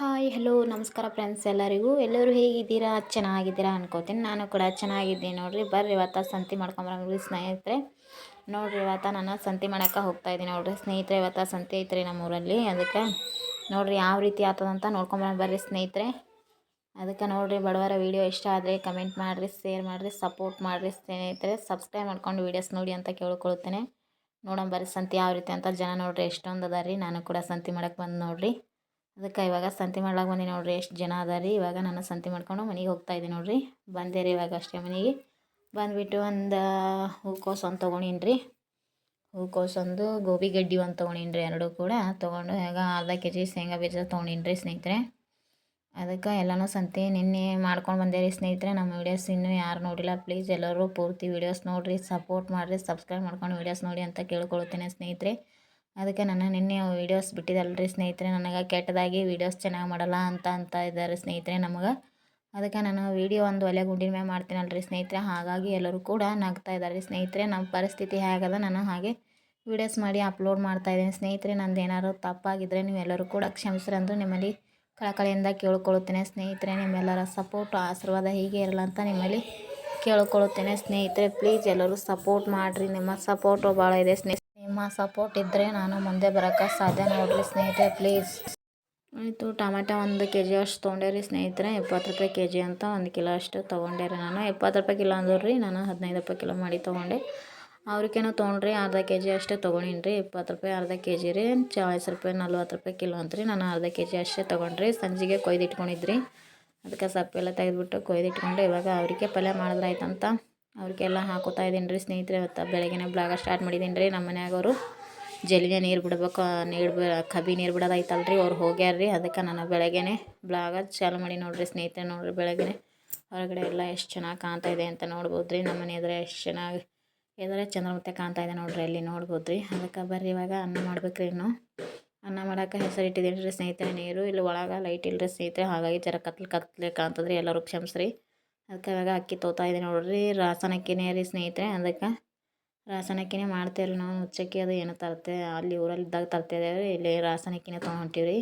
Hi hello ನಮಸ್ಕಾರ friends ಎಲ್ಲರಿಗೂ. ಎಲ್ಲರೂ ಹೇಗಿದ್ದೀರಾ? ಚೆನ್ನಾಗಿದ್ದೀರಾ ಅನ್ಕೋತೀನಿ. ನಾನು ಕೂಡ ಚೆನ್ನಾಗಿದ್ದೀನಿ ನೋಡಿರಿ. ಬರ್ರಿ, ಇವತ್ತು ಸಂತೆ ಮಾಡ್ಕೊಂಬರಂಗ್ರಿ ಸ್ನೇಹಿತರೆ. ನೋಡಿರಿ, ಇವತ್ತು ನಾನು ಸಂತೆ ಮಾಡೋಕ್ಕೆ ಹೋಗ್ತಾ ಇದ್ದೀನಿ ನೋಡಿರಿ. ಸ್ನೇಹಿತರೆ, ಇವತ್ತು ಸಂತೆ ಐತ್ರಿ ನಮ್ಮೂರಲ್ಲಿ. ಅದಕ್ಕೆ ನೋಡಿರಿ ಯಾವ ರೀತಿ ಆಗ್ತದಂತ ನೋಡ್ಕೊಂಬರೋಣ ಬರ್ರಿ ಸ್ನೇಹಿತರೆ. ಅದಕ್ಕೆ ನೋಡಿರಿ, ಬಡವರ ವೀಡಿಯೋ ಇಷ್ಟ ಆದರೆ ಕಮೆಂಟ್ ಮಾಡಿರಿ ಶೇರ್ ಮಾಡಿರಿ ಸಪೋರ್ಟ್ ಮಾಡಿರಿ ಸ್ನೇಹಿತರೆ. ಸಬ್ಸ್ಕ್ರೈಬ್ ಮಾಡ್ಕೊಂಡು ವೀಡಿಯೋಸ್ ನೋಡಿ ಅಂತ ಕೇಳ್ಕೊಳ್ತೇನೆ. ನೋಡೋಣ ಬರ್ರಿ ಸಂತೆ ಯಾವ ರೀತಿ ಅಂತ. ಜನ ನೋಡಿರಿ ಎಷ್ಟೊಂದು ಅದ ರೀ ನಾನು ಕೂಡ ಸಂತೆ ಮಾಡಕ್ಕೆ ಬಂದು ನೋಡಿರಿ. ಅದಕ್ಕೆ ಇವಾಗ ಸಂತೆ ಮಾಡ್ಲಾಕ ಬಂದೀನಿ ನೋಡಿರಿ, ಎಷ್ಟು ಜನ ಅದ ರೀ ಇವಾಗ ನಾನು ಸಂತೆ ಮಾಡ್ಕೊಂಡು ಮನೆಗೆ ಹೋಗ್ತಾ ಇದ್ದೀನಿ ನೋಡಿರಿ. ಬಂದೆ ರೀ ಇವಾಗ ಅಷ್ಟೇ ಮನೆಗೆ. ಬಂದುಬಿಟ್ಟು ಒಂದು ಹೂಕೋಸು ಒಂದು ತೊಗೊಂಡೀನಿ ರೀ ಹೂಕೋಸು ಒಂದು ಗೋಬಿ ಗಡ್ಡಿ ಒಂದು ತೊಗೊಂಡೀನಿ ರೀ ಎರಡೂ ಕೂಡ. ತೊಗೊಂಡು ಈಗ ಅರ್ಧ ಕೆ ಜಿ ಶೇಂಗಾ ಬೀಜ ತೊಗೊಂಡೀನಿ ರೀ ಸ್ನೇಹಿತರೆ. ಅದಕ್ಕೆ ಎಲ್ಲನೂ ಸಂತೆ ನಿನ್ನೆ ಮಾಡ್ಕೊಂಡು ಬಂದೆ ರೀ ಸ್ನೇಹಿತರೆ. ನಮ್ಮ ವೀಡಿಯೋಸ್ ಇನ್ನೂ ಯಾರು ನೋಡಿಲ್ಲ ಪ್ಲೀಸ್ ಎಲ್ಲರೂ ಪೂರ್ತಿ ವೀಡಿಯೋಸ್ ನೋಡಿರಿ ಸಪೋರ್ಟ್ ಮಾಡಿರಿ ಸಬ್ಸ್ಕ್ರೈಬ್ ಮಾಡ್ಕೊಂಡು ವೀಡಿಯೋಸ್ ನೋಡಿ ಅಂತ ಕೇಳ್ಕೊಳ್ತೇನೆ ಸ್ನೇಹಿತರೆ. ಅದಕ್ಕೆ ನಾನು ನಿನ್ನೆ ವೀಡಿಯೋಸ್ ಬಿಟ್ಟಿದ್ದಲ್ರಿ ಸ್ನೇಹಿತರೆ. ನನಗೆ ಕೆಟ್ಟದಾಗಿ ವೀಡಿಯೋಸ್ ಚೆನ್ನಾಗಿ ಮಾಡಲ್ಲ ಅಂತ ಅಂತ ಇದ್ದಾರೆ ಸ್ನೇಹಿತರೆ ನಮಗೆ. ಅದಕ್ಕೆ ನಾನು ವೀಡಿಯೋ ಒಂದು ಒಲೆ ಗುಂಡಿನ ಮೇಲೆ ಮಾಡ್ತೀನಲ್ರಿ ಸ್ನೇಹಿತರೆ. ಹಾಗಾಗಿ ಎಲ್ಲರೂ ಕೂಡ ನಗ್ತಾ ಇದ್ದಾರೆ ಸ್ನೇಹಿತರೆ. ನಮ್ಮ ಪರಿಸ್ಥಿತಿ ಹೇಗದ ನಾನು ಹಾಗೆ ವೀಡಿಯೋಸ್ ಮಾಡಿ ಅಪ್ಲೋಡ್ ಮಾಡ್ತಾ ಇದ್ದೀನಿ. ಸ್ನೇಹಿತರೆ, ನಂದು ಏನಾದ್ರು ತಪ್ಪಾಗಿದ್ದರೆ ನೀವೆಲ್ಲರೂ ಕೂಡ ಕ್ಷಮಿಸ್ರಂದು ನಿಮ್ಮಲ್ಲಿ ಕಳಕಳಿಯಿಂದ ಕೇಳ್ಕೊಳ್ಳುತ್ತೇನೆ ಸ್ನೇಹಿತರೆ. ನಿಮ್ಮೆಲ್ಲರ ಸಪೋರ್ಟ್ ಆಶೀರ್ವಾದ ಹೀಗೆ ಇರಲ್ಲ ಅಂತ ನಿಮ್ಮಲ್ಲಿ ಕೇಳ್ಕೊಳ್ಳುತ್ತೇನೆ ಸ್ನೇಹಿತರೆ. ಪ್ಲೀಸ್ ಎಲ್ಲರೂ ಸಪೋರ್ಟ್ ಮಾಡಿರಿ. ನಿಮ್ಮ ಸಪೋರ್ಟು ಭಾಳ ಇದೆ ಸ್ನೇಹಿತರೆ. ಸಪೋರ್ಟ್ ಇದ್ದರೆ ನಾನು ಮುಂದೆ ಬರೋಕ್ಕೆ ಸಾಧ್ಯ. ನೋಡಿರಿ ಸ್ನೇಹಿತರೆ ಪ್ಲೀಸ್ ಆಯಿತು, ಟೊಮೆಟೊ ಒಂದು ಕೆ ಜಿ ಅಷ್ಟು ತೊಗೊಂಡೆ ರೀ ಸ್ನೇಹಿತರೆ. ಇಪ್ಪತ್ತು ರೂಪಾಯಿ ಕೆ ಜಿ ಅಂತ ಒಂದು ಕಿಲೋ ಅಷ್ಟು ತೊಗೊಂಡೆ ರೀ ನಾನು. ಇಪ್ಪತ್ತು ರೂಪಾಯಿ ಕಿಲೋ ಅಂದರು ರೀ ನಾನು ಹದಿನೈದು ರೂಪಾಯಿ ಕಿಲೋ ಮಾಡಿ ತೊಗೊಂಡೆ. ಅವ್ರಿಗೇನೋ ತೊಗೊಂಡ್ರಿ, ಅರ್ಧ ಕೆ ಜಿ ಅಷ್ಟೇ ತೊಗೊಂಡಿನಿ ಇಪ್ಪತ್ತು ರೂಪಾಯಿ ಅರ್ಧ ಕೆ ಜಿ ರೀ, ಚಾಳಿಸ್ ರೂಪಾಯಿ, ನಲ್ವತ್ತು ರೂಪಾಯಿ ಕಿಲೋ ಅಂತ್ರಿ. ನಾನು ಅರ್ಧ ಕೆ ಜಿ ಅಷ್ಟೇ ತೊಗೊಂಡ್ರಿ. ಸಂಜೆಗೆ ಕೊಯ್ದು ಇಟ್ಕೊಂಡಿದ್ರಿ ಅದಕ್ಕೆ ಸಪ್ಪೆಲ್ಲ ತೆಗೆದುಬಿಟ್ಟು ಕೊಯ್ದು ಇಟ್ಕೊಂಡು ಇವಾಗ ಅವ್ರಿಗೆ ಪಲ್ಯ ಮಾಡಿದ್ರಾಯ್ತಂತ. ಅವ್ರಿಗೆಲ್ಲ ಹಾಕೋತಾ ಇದ್ದೀನಿ ರೀ ಸ್ನೇಹಿತರೆ, ಇವತ್ತು ಬೆಳಗ್ಗೆನೇ ಬ್ಲಾಗ ಸ್ಟಾರ್ಟ್ ಮಾಡಿದ್ದೀನಿ ರೀ. ನಮ್ಮ ಮನೆಯಾಗವರು ಜಲ್ದಿನೇ ನೀರು ಬಿಡ್ಬೇಕು, ನೀರು ಬಿ ಕಬಿ ನೀರು ಬಿಡೋದೈತಲ್ಲ ರೀ. ಅವ್ರು ಹೋಗ್ಯಾರ ರೀ. ಅದಕ್ಕೆ ನಾನು ಬೆಳಗ್ಗೆನೇ ಬ್ಲಾಗ ಚಾಲು ಮಾಡಿ ನೋಡಿರಿ ಸ್ನೇಹಿತರೆ, ನೋಡಿರಿ ಬೆಳಗ್ಗೆನೆ. ಹೊರಗಡೆ ಎಲ್ಲ ಎಷ್ಟು ಚೆನ್ನಾಗಿ ಕಾಣ್ತಾ ಇದೆ ಅಂತ ನೋಡ್ಬೋದು ರೀ ನಮ್ಮ ಮನೆ ಎದುರು ಎಷ್ಟು ಚೆನ್ನಾಗಿ ಎದುರೇ ಚಂದ್ರಮುತ್ತೆ ಕಾಣ್ತಾ ಇದೆ ನೋಡಿರಿ, ಅಲ್ಲಿ ನೋಡ್ಬೋದು ರೀ ಅದಕ್ಕೆ ಬರ್ರಿ ಇವಾಗ ಅನ್ನ ಮಾಡ್ಬೇಕು ರೀ ಇನ್ನು. ಅನ್ನ ಮಾಡೋಕೆ ಹೆಸರು ಇಟ್ಟಿದ್ದೀನಿ ರೀ ಸ್ನೇಹಿತರೆ, ನೀರು. ಇಲ್ಲಿ ಒಳಗೆ ಲೈಟ್ ಇಲ್ಲ ರೀ ಸ್ನೇಹಿತರೆ. ಹಾಗಾಗಿ ಜರ ಕತ್ಲೆ ಕತ್ಲೆ ಕಾಣ್ತದ್ರಿ. ಎಲ್ಲರೂ ಕ್ಷಮಿಸ್ರಿ. ಅದಕ್ಕೆ ಇವಾಗ ಅಕ್ಕಿ ತೋತಾ ಇದೆ ನೋಡ್ರಿ. ರಾಸನ ರೀ ಸ್ನೇಹಿತರೆ, ಅದಕ್ಕೆ ರಾಸನ ಅಕ್ಕಿನೇ ಮಾಡ್ತೇವೆ ನಾವು. ಹುಚ್ಚಕ್ಕಿ ಅದು ಏನು ತರ್ತೆ ಅಲ್ಲಿ ಊರಲ್ಲಿ ಇದ್ದಾಗ ತರ್ತಿದ್ದೇವೆ ಇಲ್ಲಿ ರಾಸನ ಅಕ್ಕಿನೇ ರೀ.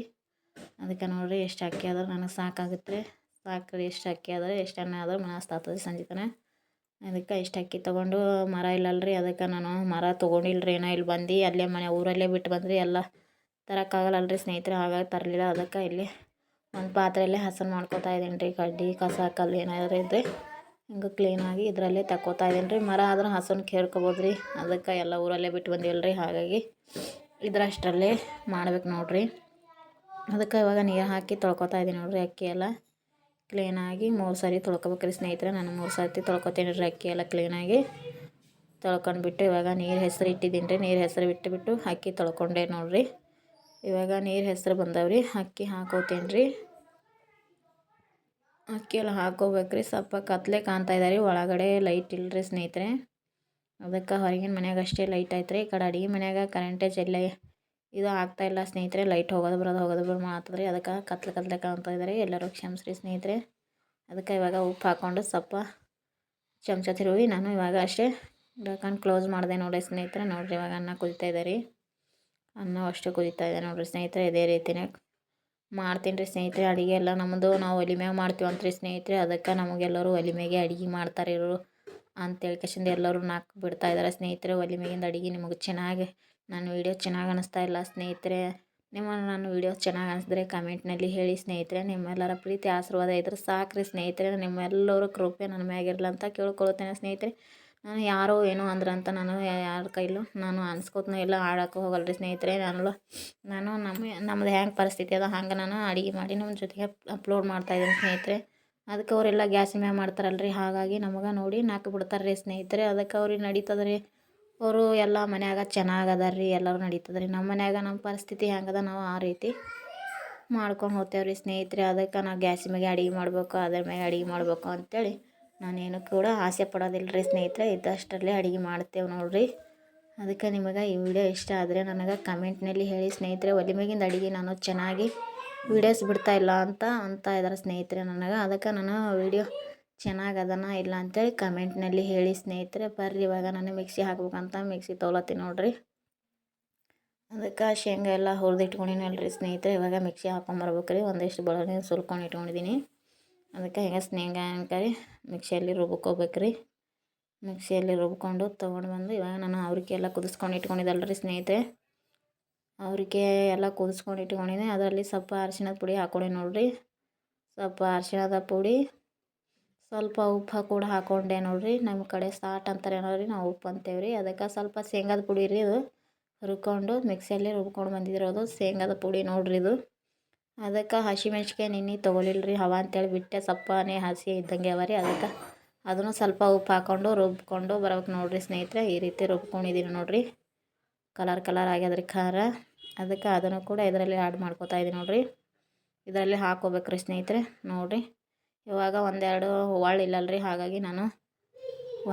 ಅದಕ್ಕೆ ನೋಡ್ರಿ ಎಷ್ಟು ಅಕ್ಕಿ ಆದ್ರೆ ನನಗೆ ಸಾಕಾಗುತ್ತೆ ರೀ. ಸಾಕು ರೀ, ಎಷ್ಟು ಅಕ್ಕಿ ಆದ್ರೆ, ಎಷ್ಟು ಅನ್ನ ಆದ್ರೆ ಮನಸ್ಸು ಆಗ್ತದೆ ಸಂಜೆ ತನಕ ಅದಕ್ಕೆ ಇಷ್ಟು ಅಕ್ಕಿ ತೊಗೊಂಡು ಮರ ಇಲ್ಲಲ್ರಿ ಅದಕ್ಕೆ ನಾನು ಮರ ತೊಗೊಂಡಿಲ್ಲ ರೀ, ಏನೋ ಇಲ್ಲಿ ಬಂದು ಅಲ್ಲೇ ಮನೆ ಊರಲ್ಲೇ ಬಿಟ್ಟು ಬಂದ್ರಿ ಎಲ್ಲ ತರೋಕ್ಕಾಗಲ್ಲಲ್ರಿ ಸ್ನೇಹಿತರೆ, ಹಾಗಾಗಿ ತರಲಿಲ್ಲ. ಅದಕ್ಕೆ ಇಲ್ಲಿ ಒಂದು ಪಾತ್ರೆಯಲ್ಲೇ ಹಸನ್ ಮಾಡ್ಕೋತಾ ಇದ್ದೀನಿ ರೀ, ಕಡ್ಡಿ, ಕಸ, ಕಲ್ಲು ಏನಾದ್ರು ಇದ್ದರೆ ಹಿಂಗೆ ಕ್ಲೀನಾಗಿ ಇದರಲ್ಲೇ ತಕ್ಕೋತಾ ಇದ್ದೀನಿ ರೀ. ಮರ ಆದ್ರೆ ಹಸನ್ ಕೇಳ್ಕೊಬೋದು ರೀ. ಅದಕ್ಕೆ ಎಲ್ಲ ಊರಲ್ಲೇ ಬಿಟ್ಟು ಬಂದಿಲ್ಲ ರೀ, ಹಾಗಾಗಿ ಇದ್ರಷ್ಟರಲ್ಲೇ ಮಾಡ್ಬೇಕು ನೋಡಿರಿ. ಅದಕ್ಕೆ ಇವಾಗ ನೀರು ಹಾಕಿ ತೊಳ್ಕೊತಾ ಇದ್ದೀನಿ ನೋಡಿರಿ ಅಕ್ಕಿ ಎಲ್ಲ ಕ್ಲೀನಾಗಿ ಮೂರು ಸಾರಿ ತೊಳ್ಕೊಬೇಕು ರೀ ಸ್ನೇಹಿತರೆ, ನಾನು ಮೂರು ಸರ್ತಿ ತೊಳ್ಕೊತೀನಿ ರೀ ಅಕ್ಕಿ ಎಲ್ಲ ಕ್ಲೀನಾಗಿ ತೊಳ್ಕೊಂಡ್ಬಿಟ್ಟು ಇವಾಗ ನೀರು ಹೆಸರು ಇಟ್ಟಿದ್ದೀನಿ ರೀ, ನೀರು ಹೆಸರು ಬಿಟ್ಟುಬಿಟ್ಟು ಅಕ್ಕಿ ತೊಳ್ಕೊಂಡೆ ನೋಡಿರಿ. ಇವಾಗ ನೀರು ಹೆಸರು ಬಂದವ್ರಿ. ಅಕ್ಕಿ ಹಾಕೋತೀನಿ ರೀ ಅಕ್ಕಿ ಎಲ್ಲ ಹಾಕೋಬೇಕ್ರಿ. ಸ್ವಲ್ಪ ಕತ್ಲೆ ಕಾಣ್ತಾ ಇದ್ದಾರೆ ಒಳಗಡೆ ಲೈಟ್ ಇಲ್ಲರಿ ಸ್ನೇಹಿತರೆ. ಅದಕ್ಕೆ ಹೊರಗಿನ ಮನ್ಯಾಗ ಅಷ್ಟೇ ಲೈಟ್ ಐತ್ರಿ ಈ ಕಡೆ ಅಡುಗೆ ಮನ್ಯಾಗ ಕರೆಂಟೇ ಚೆಲ್ಲ ಇದು ಆಗ್ತಾಯಿಲ್ಲ ಸ್ನೇಹಿತರೆ. ಲೈಟ್ ಹೋಗೋದು ಬರೋದು ಹೋಗೋದು ಬರೋ ಮಾಡ್ತದ್ರಿ ಅದಕ್ಕೆ ಕತ್ಲೆ ಕತ್ಲೆ ಕಾಣ್ತಾ ಇದ್ದಾರೆ ಎಲ್ಲರೂ ಕ್ಷಮಿಸ್ರಿ ಸ್ನೇಹಿತರೆ. ಅದಕ್ಕೆ ಇವಾಗ ಉಪ್ಪು ಹಾಕ್ಕೊಂಡು ಸ್ವಲ್ಪ ಚಮಚ ತಿರುವಿ. ನಾನು ಇವಾಗ ಅಷ್ಟೇ ಡಕ್ಕನ್ ಕ್ಲೋಸ್ ಮಾಡಿದೆ ನೋಡಿ ಸ್ನೇಹಿತರೆ. ನೋಡಿರಿ ಇವಾಗ ಅನ್ನ ಕುದಿತಾ ಇದೆ ರೀ ಅನ್ನ ಅಷ್ಟೇ ಕುದೀತಾ ಇದೆ ನೋಡಿರಿ ಸ್ನೇಹಿತರೆ, ಇದೇ ರೀತಿನೇ ಮಾಡ್ತೀನಿ ರೀ ಸ್ನೇಹಿತರೆ, ಅಡುಗೆ ಎಲ್ಲ ನಮ್ಮದು ನಾವು ಒಲೆ ಮ್ಯಾಗ ಅಂತ ರೀ ಸ್ನೇಹಿತರೆ, ಅದಕ್ಕೆ ನಮಗೆಲ್ಲರೂ ಒಲೆ ಮ್ಯಾಗೆ ಅಡುಗೆ ಮಾಡ್ತಾರೆ ಇವರು ಅಂತೇಳಿ ಕಷಿಂದ ಎಲ್ಲರೂ ನಾಲ್ಕು ಬಿಡ್ತಾ ಇದ್ದಾರೆ ಸ್ನೇಹಿತರೆ, ಒಲೆ ಮ್ಯಾಗಿಂದ ಅಡುಗೆ ನಿಮಗೆ ಚೆನ್ನಾಗಿ, ನನ್ನ ವೀಡಿಯೋ ಚೆನ್ನಾಗಿ ಅನಿಸ್ತಾ ಇಲ್ಲ ಸ್ನೇಹಿತರೆ. ನಿಮ್ಮ ನನ್ನ ವೀಡಿಯೋ ಚೆನ್ನಾಗಿ ಅನಿಸಿದ್ರೆ ಕಮೆಂಟ್ನಲ್ಲಿ ಹೇಳಿ ಸ್ನೇಹಿತರೆ, ನಿಮ್ಮೆಲ್ಲರ ಪ್ರೀತಿ ಆಶೀರ್ವಾದ ಇದ್ರೆ ಸಾಕ್ರಿ ಸ್ನೇಹಿತರೆ, ನಿಮ್ಮೆಲ್ಲರೂ ಕೃಪೆ ನನ್ನ ಮ್ಯಾಗಿರಲಿ ಅಂತ ಕೇಳ್ಕೊಳ್ತೇನೆ ಸ್ನೇಹಿತರೆ. ನಾನು ಯಾರೋ ಏನೋ ಅಂದ್ರೆ ಅಂತ ನಾನು ಯಾರ ಕೈಲೂ ನಾನು ಅನ್ಸ್ಕೊತನೂ, ಎಲ್ಲ ಆಡೋಕ್ಕೂ ಹೋಗಲ್ಲ ರೀ ಸ್ನೇಹಿತರೆ ನಾನು ನಾನು ನಮ್ಮ ನಮ್ದು ಹ್ಯಾಂಗೆ ಪರಿಸ್ಥಿತಿ ಅದ, ಹಂಗೆ ನಾನು ಅಡುಗೆ ಮಾಡಿ ನಮ್ಮ ಜೊತೆಗೆ ಅಪ್ಲೋಡ್ ಮಾಡ್ತಾಯಿದ್ದೀನಿ ಸ್ನೇಹಿತರೆ. ಅದಕ್ಕೆ ಅವರೆಲ್ಲ ಗ್ಯಾಸ್ ಮ್ಯಾಗ ಮಾಡ್ತಾರಲ್ಲ ರೀ ಹಾಗಾಗಿ ನಮಗೆ ನೋಡಿ ನಾಲ್ಕು ಬಿಡ್ತಾರೆ ರೀ ಸ್ನೇಹಿತರೆ. ಅದಕ್ಕೆ ಅವ್ರಿಗೆ ನಡೀತದೆ ರೀ ಅವರು ಎಲ್ಲ ಮನ್ಯಾಗ ಚೆನ್ನಾಗಿ ಅದಾರ ರೀ ಎಲ್ಲರೂ ನಡೀತದೆ ರೀ ನಮ್ಮ ಮನ್ಯಾಗ ನಮ್ಮ ಪರಿಸ್ಥಿತಿ ಹೆಂಗದ ನಾವು ಆ ರೀತಿ ಮಾಡ್ಕೊಂಡು ಹೋಗ್ತೇವೆ ರೀ ಸ್ನೇಹಿತರೆ. ಅದಕ್ಕೆ ನಾವು ಗ್ಯಾಸ್ ಮ್ಯಾಗೆ ಅಡುಗೆ ಮಾಡಬೇಕು, ಅದ್ರ ಮ್ಯಾಗೆ ಅಡುಗೆ ಮಾಡಬೇಕು ಅಂತೇಳಿ ನಾನೇನು ಕೂಡ ಆಸೆ ಪಡೋದಿಲ್ಲ ರೀ ಸ್ನೇಹಿತರೆ, ಇದ್ದಷ್ಟರಲ್ಲೇ ಅಡುಗೆ ಮಾಡ್ತೇವೆ ನೋಡಿರಿ. ಅದಕ್ಕೆ ನಿಮಗೆ ಈ ವಿಡಿಯೋ ಇಷ್ಟ ಆದರೆ ನನಗೆ ಕಮೆಂಟ್ನಲ್ಲಿ ಹೇಳಿ ಸ್ನೇಹಿತರೆ ಒಲೆ ಅಡುಗೆ ನಾನು ಚೆನ್ನಾಗಿ ವೀಡಿಯೋಸ್ ಬಿಡ್ತಾ ಇಲ್ಲ ಅಂತ ಅಂತ ಇದ್ದಾರೆ ಸ್ನೇಹಿತರೆ ನನಗೆ. ಅದಕ್ಕೆ ನಾನು ವೀಡಿಯೋ ಚೆನ್ನಾಗಿ ಅದನ ಇಲ್ಲ ಅಂತೇಳಿ ಕಮೆಂಟ್ನಲ್ಲಿ ಹೇಳಿ ಸ್ನೇಹಿತರೆ, ಬರ್ರಿ ಇವಾಗ ನಾನು ಮಿಕ್ಸಿ ಹಾಕ್ಬೇಕಂತ ಮಿಕ್ಸಿ ತೊಗೊಳತ್ತೀನಿ ನೋಡಿರಿ. ಅದಕ್ಕೆ ಶೇಂಗಾ ಎಲ್ಲ ಹುರಿದಿಟ್ಕೊಂಡಿನಲ್ರಿ ಸ್ನೇಹಿತರೆ, ಇವಾಗ ಮಿಕ್ಸಿ ಹಾಕೊಂಬರ್ಬೇಕು ರೀ ಒಂದಿಷ್ಟು ಬೆಳ್ಳುಳ್ಳಿ ಸುಲ್ಕೊಂಡು ಇಟ್ಕೊಂಡಿದ್ದೀನಿ ಅದಕ್ಕೆ ಹೆಂಗೆ ಶೇಂಗಾ ಅನ್ಕರಿ ಮಿಕ್ಸಿಯಲ್ಲಿ ರುಬ್ಕೋಬೇಕು ರೀ. ಮಿಕ್ಸಿಯಲ್ಲಿ ರುಬ್ಕೊಂಡು ತೊಗೊಂಡು ಬಂದು ಇವಾಗ ನಾನು ಅವ್ರಿಗೆ ಎಲ್ಲ ಕುದಿಸ್ಕೊಂಡು ಇಟ್ಕೊಂಡಿದ್ದಲ್ಲ ರೀ ಸ್ನೇಹಿತರೆ. ಅವ್ರಿಗೆ ಎಲ್ಲ ಕುದಿಸ್ಕೊಂಡು ಇಟ್ಕೊಂಡಿದ್ದೆ. ಅದರಲ್ಲಿ ಸ್ವಲ್ಪ ಅರಿಶಿಣದ ಪುಡಿ ಹಾಕ್ಕೊಂಡೆ ನೋಡಿರಿ. ಸ್ವಲ್ಪ ಅರಿಶಿಣದ ಪುಡಿ, ಸ್ವಲ್ಪ ಉಪ್ಪು ಕೂಡ ಹಾಕೊಂಡೆ ನೋಡಿರಿ. ನಮ್ಮ ಕಡೆ ಸಾಟ್ ಅಂತಾರೆ ನೋಡಿರಿ, ನಾವು ಉಪ್ಪು ಅಂತೇವೆ ರೀ. ಅದಕ್ಕೆ ಸ್ವಲ್ಪ ಶೇಂಗಾದ ಪುಡಿ ರೀ ಅದು ರುಬ್ಕೊಂಡು ಮಿಕ್ಸಿಯಲ್ಲಿ ರುಬ್ಕೊಂಡು ಬಂದಿರೋದು ಶೇಂಗಾದ ಪುಡಿ ನೋಡಿರಿ ಇದು. ಅದಕ್ಕೆ ಹಸಿಮೆಣ್ಸಿಕಾಯಿ ನಿನ್ನೆ ತೊಗೊಲಿಲ್ಲ ರೀ ಹವಾ ಅಂತೇಳಿ ಬಿಟ್ಟೆ, ಸಪ್ಪನೆ ಹಸಿ ಇದ್ದಂಗೆ ಅವ ರೀ, ಅದಕ್ಕೆ ಅದನ್ನು ಸ್ವಲ್ಪ ಉಪ್ಪು ಹಾಕ್ಕೊಂಡು ರುಬ್ಕೊಂಡು ಬರ್ಬೇಕು ನೋಡಿರಿ ಸ್ನೇಹಿತರೆ, ಈ ರೀತಿ ರುಬ್ಕೊಂಡಿದ್ದೀನಿ ನೋಡಿರಿ. ಕಲರ್ ಕಲರ್ ಆಗ್ಯದ್ರಿ ಖಾರ. ಅದಕ್ಕೆ ಅದನ್ನು ಕೂಡ ಇದರಲ್ಲಿ ಆ್ಯಡ್ ಮಾಡ್ಕೋತಾ ಇದ್ದೀನಿ ನೋಡಿರಿ. ಇದರಲ್ಲಿ ಹಾಕೋಬೇಕ್ರಿ ಸ್ನೇಹಿತರೆ, ನೋಡಿರಿ. ಇವಾಗ ಒಂದೆರಡು ಹೂವಾಳು ಇಲ್ಲಲ್ರಿ, ಹಾಗಾಗಿ ನಾನು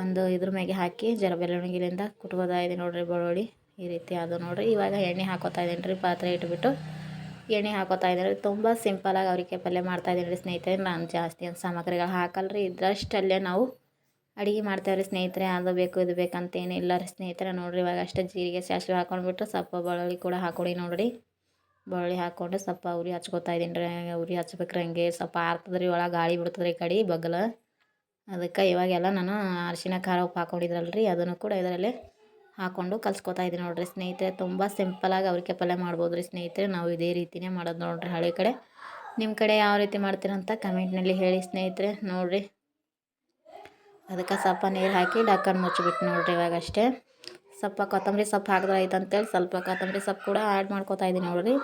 ಒಂದು ಇದ್ರ ಮ್ಯಾಗೆ ಹಾಕಿ ಜರ ಬೆಳವಣಿಗೆಲಿಂದ ಕುಟ್ಕೋತಾ ಇದ್ದೀನಿ ನೋಡಿರಿ, ಬೆಳ್ಳುಳ್ಳಿ. ಈ ರೀತಿ ಅದು ನೋಡಿರಿ. ಇವಾಗ ಎಣ್ಣೆ ಹಾಕೋತಾ ಇದ್ದೀನಿ ರೀ ಪಾತ್ರೆ ಇಟ್ಬಿಟ್ಟು. ಎಣ್ಣೆ ಹಾಕೋತಾ ಇದ್ದಾರೆ. ರೀ ತುಂಬ ಸಿಂಪಲಾಗಿ ಅವರಿಗೆ ಪಲ್ಯ ಮಾಡ್ತಾ ಇದ್ದೀನಿ ರೀ ಸ್ನೇಹಿತರೆ. ನಾನು ಜಾಸ್ತಿ ಏನು ಸಾಮಗ್ರಿಗಳು ಹಾಕಲ್ರಿ. ಇದ್ರಷ್ಟಲ್ಲೇ ನಾವು ಅಡುಗೆ ಮಾಡ್ತೇವೆ ರೀ ಸ್ನೇಹಿತರೆ. ಅದು ಬೇಕು, ಇದು ಬೇಕಂತ ಏನಿಲ್ಲ ರೀ ಸ್ನೇಹಿತರೆ. ನೋಡಿರಿ ಇವಾಗ ಅಷ್ಟೇ ಜೀರಿಗೆ, ಸಾಸಿವೆ ಹಾಕೊಂಡ್ಬಿಟ್ಟು ಸ್ವಲ್ಪ ಬೆಳ್ಳುಳ್ಳಿ ಕೂಡ ಹಾಕೊಡಿ ನೋಡಿರಿ. ಬೆಳ್ಳುಳ್ಳಿ ಹಾಕ್ಕೊಂಡು ಸ್ವಲ್ಪ ಉರಿ ಹಚ್ಕೋತಾ ಇದ್ದೀನಿ ರೀ. ಉರಿ ಹಚ್ಬೇಕ್ರಿ. ಹಂಗೆ ಸ್ವಲ್ಪ ಆರ್ತದ್ರಿ ರೀ ಒಳಗೆ ಗಾಳಿ ಬಿಡ್ತದ್ರಿ ಈ ಕಡೆ ಬಗಲ. ಅದಕ್ಕೆ ಇವಾಗೆಲ್ಲ ನಾನು ಅರಿಶಿನ ಖಾರ ಉಪ್ಪು ಹಾಕೊಂಡಿದ್ರಲ್ಲ ರೀ ಅದನ್ನು ಕೂಡ ಇದರಲ್ಲಿ ಹಾಕ್ಕೊಂಡು ಕಲ್ಸ್ಕೊತಾ ಇದ್ದೀನಿ ನೋಡಿರಿ. ಸ್ನೇಹಿತರೆ, ತುಂಬ ಸಿಂಪಲಾಗಿ ಅವ್ರಿಗೆ ಪಲ್ಯ ಮಾಡ್ಬೋದು ರೀ ಸ್ನೇಹಿತರೆ. ನಾವು ಇದೇ ರೀತಿಯೇ ಮಾಡೋದು ನೋಡಿರಿ ಹಳೆ ಕಡೆ. ನಿಮ್ಮ ಕಡೆ ಯಾವ ರೀತಿ ಮಾಡ್ತೀರಂತ ಕಮೆಂಟ್ನಲ್ಲಿ ಹೇಳಿ ಸ್ನೇಹಿತರೆ. ನೋಡಿರಿ. ಅದಕ್ಕೆ ಸ್ವಲ್ಪ ನೀರು ಹಾಕಿ ಡಕ್ಕನ್ ಮುಚ್ಚಿಬಿಟ್ಟು ನೋಡಿರಿ ಇವಾಗ ಅಷ್ಟೇ ಸ್ವಲ್ಪ ಕೊತ್ತಂಬರಿ ಸೊಪ್ಪು ಹಾಕಿದ್ರೆ ಆಯ್ತು ಅಂತೇಳಿ ಸ್ವಲ್ಪ ಕೊತ್ತಂಬರಿ ಸೊಪ್ಪು ಕೂಡ ಆ್ಯಡ್ ಮಾಡ್ಕೊತಾ ಇದ್ದೀನಿ ನೋಡಿರಿ.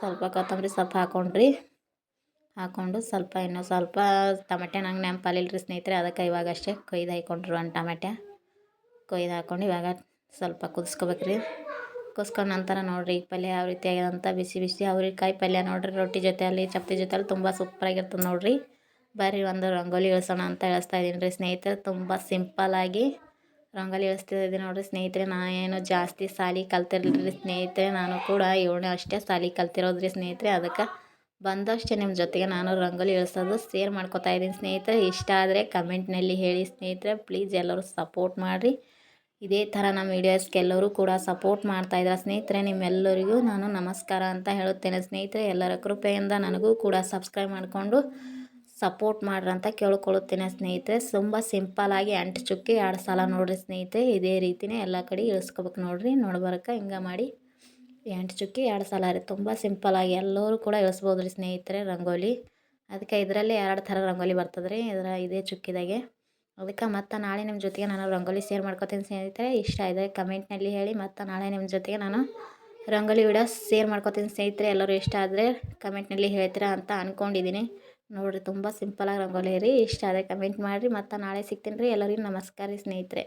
ಸ್ವಲ್ಪ ಕೊತ್ತಂಬರಿ ಸೊಪ್ಪು ಹಾಕ್ಕೊಂಡ್ರಿ ಹಾಕೊಂಡು ಸ್ವಲ್ಪ ಇನ್ನೂ ಸ್ವಲ್ಪ ಟಮಾಟೆ ನಂಗೆ ನೆನಪಲ್ಲಿಲ್ಲ ರೀ ಸ್ನೇಹಿತರೆ. ಅದಕ್ಕೆ ಇವಾಗಷ್ಟೇ ಕೊಯ್ದು ಹಾಕ್ಕೊಂಡ್ರು ಒಂದು ಟಮೆಟೆ ಕೊಯ್ದು ಹಾಕ್ಕೊಂಡು ಇವಾಗ ಸ್ವಲ್ಪ ಕುದಿಸ್ಕೋಬೇಕು ರೀ ಕುದಿಸ್ಕೊಂಡ ನಂತರ ನೋಡಿರಿ ಈ ಪಲ್ಯ ಯಾವ ರೀತಿ ಆಗ್ಯದಂತ ಬಿಸಿ ಬಿಸಿ ಅವ್ರಿಕಾಯಿ ಪಲ್ಯ ನೋಡಿರಿ, ರೊಟ್ಟಿ ಜೊತೆ ಅಲ್ಲಿ ಚಪಾತಿ ಜೊತೆಯಲ್ಲಿ ತುಂಬ ಸೂಪರಾಗಿರ್ತದೆ ನೋಡಿರಿ. ಬರ್ರಿ ಒಂದು ರಂಗೋಲಿ ಇಳಿಸೋಣ ಅಂತ ಇಳಿಸ್ತಾ ಇದ್ದೀನಿ ರೀ ಸ್ನೇಹಿತರೆ. ತುಂಬ ಸಿಂಪಲ್ಲಾಗಿ ರಂಗೋಲಿ ಇಳಿಸ್ತಿದ್ದೆ ನೋಡಿರಿ ಸ್ನೇಹಿತರೆ. ಏನು ಜಾಸ್ತಿ ಸಾಲಿ ಕಲ್ತಿರ್ಲಿಲ್ಲ ಸ್ನೇಹಿತರೆ. ನಾನು ಕೂಡ ಏಳನೇ ಅಷ್ಟೇ ಸಾಲಿ ಕಲ್ತಿರೋದು ರೀ ಸ್ನೇಹಿತರೆ. ಅದಕ್ಕೆ ಬಂದಷ್ಟೇ ನಿಮ್ಮ ಜೊತೆಗೆ ನಾನು ರಂಗೋಲಿ ಇಳಿಸೋದು ಶೇರ್ ಮಾಡ್ಕೋತಾ ಇದ್ದೀನಿ ಸ್ನೇಹಿತರೆ. ಇಷ್ಟ ಆದರೆ ಕಮೆಂಟ್ನಲ್ಲಿ ಹೇಳಿ ಸ್ನೇಹಿತರೆ. ಪ್ಲೀಸ್ ಎಲ್ಲರೂ ಸಪೋರ್ಟ್ ಮಾಡಿರಿ. ಇದೇ ಥರ ನಮ್ಮ ವೀಡಿಯೋಸ್ಗೆಲ್ಲರೂ ಕೂಡ ಸಪೋರ್ಟ್ ಮಾಡ್ತಾಯಿದ್ದಾರೆ ಸ್ನೇಹಿತರೆ. ನಿಮ್ಮೆಲ್ಲರಿಗೂ ನಾನು ನಮಸ್ಕಾರ ಅಂತ ಹೇಳುತ್ತೇನೆ ಸ್ನೇಹಿತರೆ. ಎಲ್ಲರ ಕೃಪೆಯಿಂದ ನನಗೂ ಕೂಡ ಸಬ್ಸ್ಕ್ರೈಬ್ ಮಾಡಿಕೊಂಡು ಸಪೋರ್ಟ್ ಮಾಡ್ರಿ ಅಂತ ಕೇಳ್ಕೊಳ್ಳುತ್ತೇನೆ ಸ್ನೇಹಿತರೆ. ತುಂಬ ಸಿಂಪಲಾಗಿ ಅಂಟು ಚುಕ್ಕಿ ಎರಡು ಸಲ ನೋಡಿರಿ ಸ್ನೇಹಿತರೆ. ಇದೇ ರೀತಿಯೇ ಎಲ್ಲ ಕಡೆ ಇಳಿಸ್ಕೋಬೇಕು ನೋಡಿರಿ. ನೋಡ್ಬರಕ್ಕೆ ಹಿಂಗೆ ಮಾಡಿ. ಎಂಟು ಚುಕ್ಕಿ ಎರಡು ಸಲ ರೀ. ತುಂಬ ಸಿಂಪಲಾಗಿ ಎಲ್ಲರೂ ಕೂಡ ಇಳಿಸ್ಬೋದು ರೀ ಸ್ನೇಹಿತರೆ ರಂಗೋಲಿ. ಅದಕ್ಕೆ ಇದರಲ್ಲಿ ಎರಡು ಥರ ರಂಗೋಲಿ ಬರ್ತದೆ ರೀ. ಇದರ ಇದೇ ಚುಕ್ಕಿದಾಗೆ. ಅದಕ್ಕೆ ಮತ್ತೆ ನಾಳೆ ನಿಮ್ಮ ಜೊತೆಗೆ ನಾನು ರಂಗೋಲಿ ಶೇರ್ ಮಾಡ್ಕೊತೀನಿ ಸ್ನೇಹಿತರೆ. ಇಷ್ಟ ಇದೆ ಕಮೆಂಟ್ನಲ್ಲಿ ಹೇಳಿ ಮತ್ತು ನಾಳೆ ನಿಮ್ಮ ಜೊತೆಗೆ ನಾನು ರಂಗೋಲಿ ವಿಡಿಯೋಸ್ ಶೇರ್ ಮಾಡ್ಕೊತೀನಿ ಸ್ನೇಹಿತರೆ. ಎಲ್ಲರೂ ಇಷ್ಟ ಆದರೆ ಕಮೆಂಟ್ನಲ್ಲಿ ಹೇಳ್ತೀರಾ ಅಂತ ಅಂದ್ಕೊಂಡಿದ್ದೀನಿ ನೋಡಿರಿ ತುಂಬ ಸಿಂಪಲಾಗಿ ರಂಗೋಲಿ ರೀ. ಇಷ್ಟ ಆದರೆ ಕಮೆಂಟ್ ಮಾಡಿರಿ. ಮತ್ತು ನಾಳೆ ಸಿಗ್ತೀನಿ ರೀ. ಎಲ್ಲರಿಗೂ ನಮಸ್ಕಾರ ರೀ ಸ್ನೇಹಿತರೆ.